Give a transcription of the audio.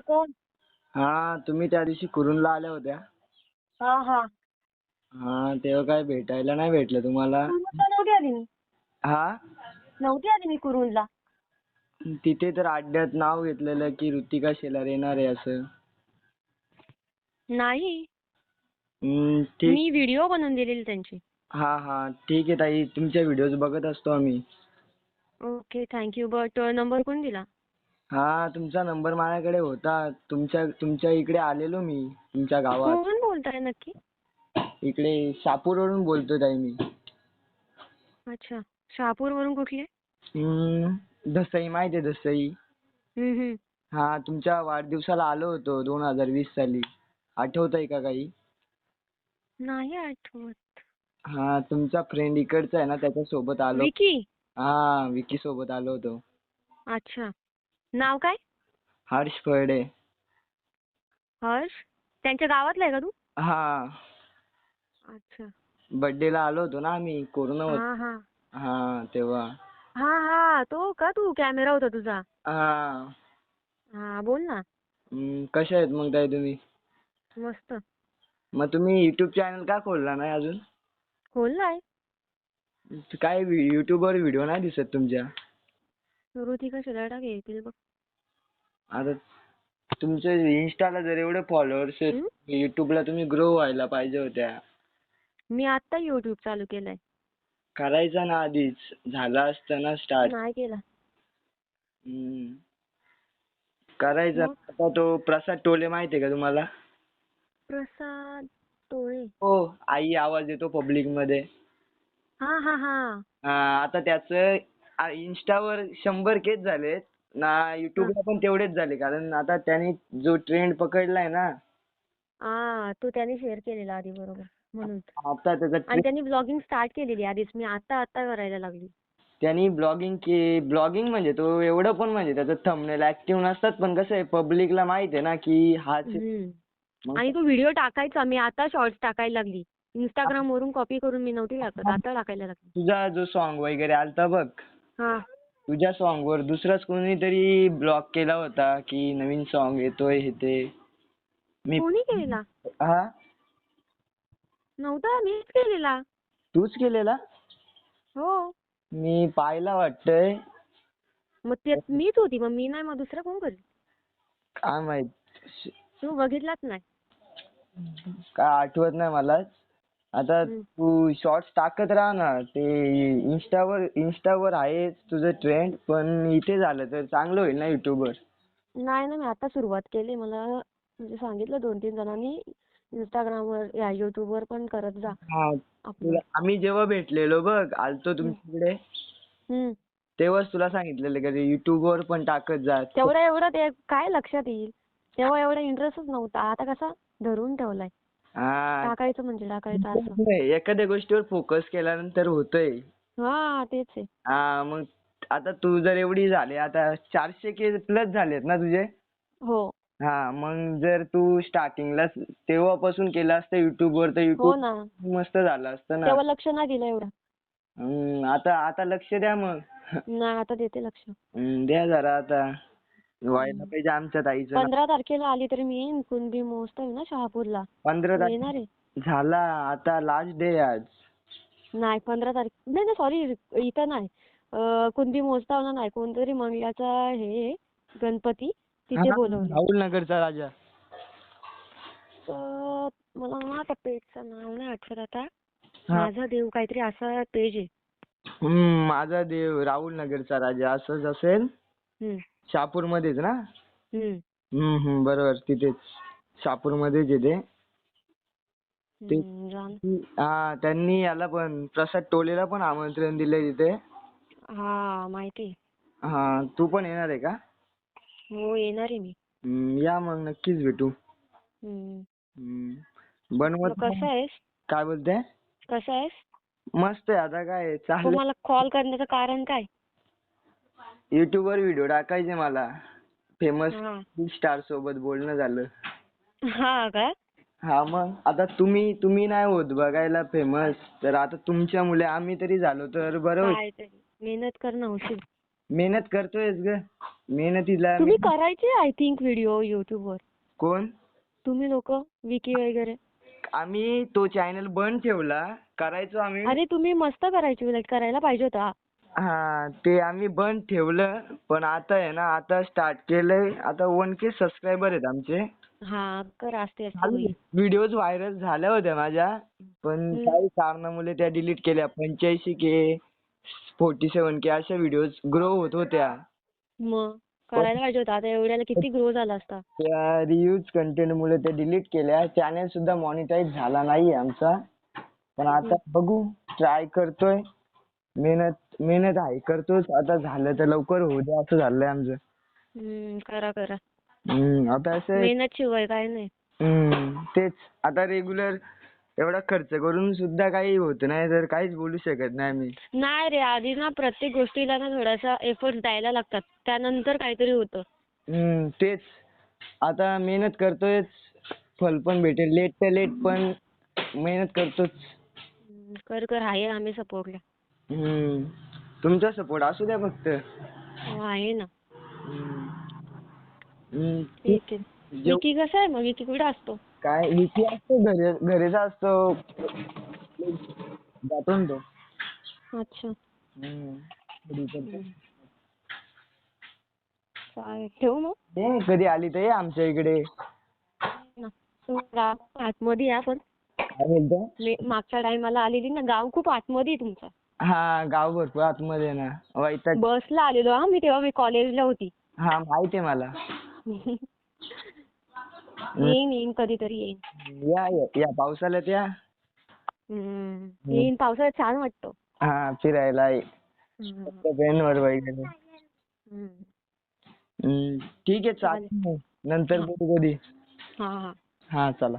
कोण? हा तुम्ही त्या दिवशी कुरुंदला आल्या होत्या. हा हा. हा तेव्हा काय भेटायला नाही भेटलं तुम्हाला. कुरुंदला नव्हती आली मी. हा? नव्हती आली मी कुरुंदला. तिथे तर अड्ड्यात नाव घेतलेलं की ऋतिका शेलार येणार आहे असं. नाही. हम्म, ठीक. मी व्हिडिओ बनवून दिलेली त्यांची. हा हा. ठीक आहे ताई तुमच्या व्हिडिओज बघत असतो आम्ही. Okay thank you. बट नंबर कोण दिला? हा तुमचा नंबर माझ्याकडे होता. तुमच्या तुमच्या इकडे आलेलो मी तुमच्या गावात. कोण बोलताय नक्की? इकडे शापूरवरून बोलतोय ताई मी. अच्छा शहापूर वरून कुठले? हम्म, दसई माहिती आहे दसई? हम्म, हम्म. हा तुमच्या वाढदिवसाला आलो होतो दोन हजार वीस साली. आठवतंय का काही? नाही आठवत. हा तुमचा फ्रेंड इकडचा आहे ना त्याच्या सोबत आलो. विकी? हा विकी सोबत आलो होतो. अच्छा. नाव काय? हर्ष फळडे हर्ष? त्यांच्या गावातला आहे का तू? हा. अच्छा. Birthday ला आलो होतो ना आम्ही कोरोना होत हा हा. हा तेव्हा. हा हा. तो का तू? कॅमेरा होता तुझा. हा. हा बोल ना. हम्म, कशा आहेत मग ताई तुम्ही? मस्त. मग तुम्ही युट्यूब चॅनल का खोलला नाही अजून? खोललाय. काय युट्यूब वर व्हिडिओ नाही दिसत तुमच्या. ऋतिका शेलार टाक येतील बघ आता तुमचे इन्स्टाला जर एवढे फॉलोअर्स आहेत? युट्यूबला तुम्ही ग्रो व्हायला पाहिजे होत्या. मी आता युट्यूब चालू केलंय. करायचा ना आधीच. झाला असतं ना स्टार्ट नाही केला. करायचा? आता तो प्रसाद टोले माहितीये का तुम्हाला? प्रसाद टोळे हो आई आवाज येतो पब्लिकमध्ये. हा हा. हा आता त्याचं इन्स्टावर शंभर केच झालेत. ना युट्यूबला पण तेवढेच झाले कारण आता त्याने जो ट्रेंड पकडलाय ना. आ तो त्याने शेअर केलेला आधी बरोबर म्हणून. आता त्याचा आणि त्यांनी ब्लॉगिंग स्टार्ट केलेली आधीच मी आता आता करायला लागली. त्यांनी ब्लॉगिंग के ब्लॉगिंग म्हणजे तो एवढं पण म्हणजे त्याचं थंबनेल ऍक्टिव्ह नसतात पण कसं आहे पब्लिकला माहिती आहे ना की हाच. हम्म. मग आणि तो व्हिडिओ टाकायचा मी आता शॉर्ट्स टाकायला लागली. इंस्टाग्राम वरून कॉपी करून मी नव्हती टाकत आता टाकायला लागली. तुझा जो सॉन्ग वगैरे आलता बघ. हा तुझ्या सॉन्ग वर दुसराच कोणीतरी ब्लॉग केला होता की नवीन सॉन्ग येतोय हे ते? मी कोणी केलेला? हा? नव्हता मीच केलेला. तूच केलेला? हो. मी पाहिला वाटतंय. मग ते मीच होती मग मी नाही मग दुसरा कोण करेल? काय माहीत. तू बघितलाच नाही. काय आठवत नाही मला. आता. तू शॉर्ट्स टाकत राहा ना ते इंस्टावर इंस्टावर आहे तुझं ट्रेंड पण इथे झालं तर चांगलं होईल ना युट्यूबवर नाही ना मी आता सुरुवात केली. मला म्हणजे सांगितलं दोन तीन जणांनी इंस्टाग्रामवर या युट्यूबवर पण करत जा. हा आम्ही जेव्हा भेटलेलो बघ आलतो तुमच्याकडे. तेव्हाच तुला सांगितलेलं का युट्यूबवर पण टाकत जा. तेवढं एवढं ते काय लक्षात येईल? तेव्हा एवढा इंटरेस्टच नव्हता. आता कसा धरून ठेवलाय. टाकायचं म्हणजे टाकायचं असं. एखाद्या गोष्टीवर फोकस केल्यानंतर होतंय. हा तेच आहे. हा मग आता तू जर एवढी झाली आता चारशे के प्लस झालेत ना तुझे? हो. हा मग जर तू स्टार्टिंगला तेव्हापासून केलं असतं युट्यूबवर तर हो युट्यूब ना. मस्त झालं असतं ना. तेव्हा लक्ष नाही दिलं एवढं. हम्म, आता आता लक्ष द्या मग. नाही आता देते लक्ष. हम्म, द्या जरा आता. व्हायला पाहिजे आमच्या ताईचं. पंधरा तारखेला आली तरी मी येईन. कुणबी महोत्सव आहे ना शहापूरला. पंधरा येणार तारीख आहे. झाला. आता लास्ट डे आज. नाही पंधरा तारीख. नाही नाही सॉरी इथं नाही. अं, कुणबी महोत्सवला नाही. कोणतरी मंगळाचा हे आहे, गणपती. तिथे बोलवलं. राहुल नगरचा राजा. तर मला ना त्या पेजचं नाव नाही आठवत आता. माझा देव काहीतरी असा पेज आहे. हम्म, माझा देव राहुल नगरचा राजा. असंच असेल? हम्म, शहापूर मध्येच ना? हम्म, हम्म बरोबर तिथेच. शहापूर मध्येच आहे ते. हा त्यांनी याला पण प्रसाद टोलेला पण आमंत्रण दिलंय तिथे. हा. हा तू पण येणार आहे का? हो येणार आहे मी. हम्म, या मग नक्कीच भेटू. बनवत कसं आहेस? काय बोलते? कसं आहेस? मस्त आहे आता काय तू चालेल मला कॉल करण्याचं कारण काय? युट्यूब वर व्हिडिओ टाकायचे मला. फेमस स्टार सोबत बोलणं झालं. हा का? हा मग आता तुम्ही तुम्ही नाही होत बघायला फेमस तर आता तुमच्यामुळे आम्ही तरी झालो तर बरं होईल. काय मेहनत करणं होशील मेहनत करतोयच ग. मेहनतीला तुम्ही करायचे आय थिंक व्हिडिओ युट्यूबवर कोण? तुम्ही लोक? विकी वगैरे? आम्ही तो चॅनल बंद ठेवला. करायचो आम्ही. अरे तुम्ही मस्त करायचे उलट करायला पाहिजे होता. हा ते आम्ही बंद ठेवलं पण आता आहे ना आता स्टार्ट केलंय. आता वन के सबस्क्रायबर आहेत आमचे. हा. व्हिडिओज व्हायरल झाल्या होत्या माझ्या पण. काही कारणामुळे त्या डिलीट केल्या. पंच्याऐंशी के फोर्टी सेवन के अशा व्हिडिओज ग्रो होत होत्या. मग करायला पाहिजे होता. आता एवढ्याला किती ग्रो झाला असता? त्या रियूज कंटेंट मुळे ते डिलीट केल्या. चॅनल सुद्धा मॉनिटाईज झाला नाहीये आमचा. पण आता बघू ट्राय करतोय. मेहनत मेहनत आहे करतोच. आता झालं तर लवकर होऊ द्या असं झालंय आमचं. हम्म करा करा. हम्म, आता असं मेहनत शिवाय काय नाही. हम्म, तेच. आता रेग्युलर एवढा खर्च करून सुद्धा काही होत नाही तर काहीच बोलू शकत नाही मी नाही रे आधी ना प्रत्येक गोष्टीला ना थोडासा एफर्ट द्यायला लागतात. त्यानंतर काहीतरी होतं. हम्म, तेच. आता मेहनत करतोयच फल पण भेटेल. लेट तर लेट पण मेहनत करतोच. कर कर. आहे आम्ही सपोर्टला हम्म, तुमचा सपोर्ट असू द्या फक्त. हो, आहे ना. हम्म. हम्म, ठीक आहे. विकी कसा आहे? मग विकी कुठे असतो? काय विकी असतो घरी घरीच असतो. जातो ना तो. अच्छा. हम्म, घरी पण. चालेल ठेवू मग? ये कधी आली तर ये आमच्या इकडे. ना. तू गाव आतमध्ये या पण. काय बोलतो? मी मागच्या टायमाला आलेली ना गाव खूप आतमध्ये आहे तुमचं. हा गाव भरपूर आतमध्ये आहे ना. वैताग. बसला आलेलो हा मी तेव्हा मी कॉलेजला होती. हा माहिती आहे मला. येईन येईन कधीतरी येईन. या या- या पावसाळ्यात या. हम्म. येईन पावसाळ्यात छान वाटतं. हा फिरायला. हम्म. वगैरे. हम्म. हम्म, ठीक आहे चालेल. नंतर बोलू कधी. हा हा. हा चला.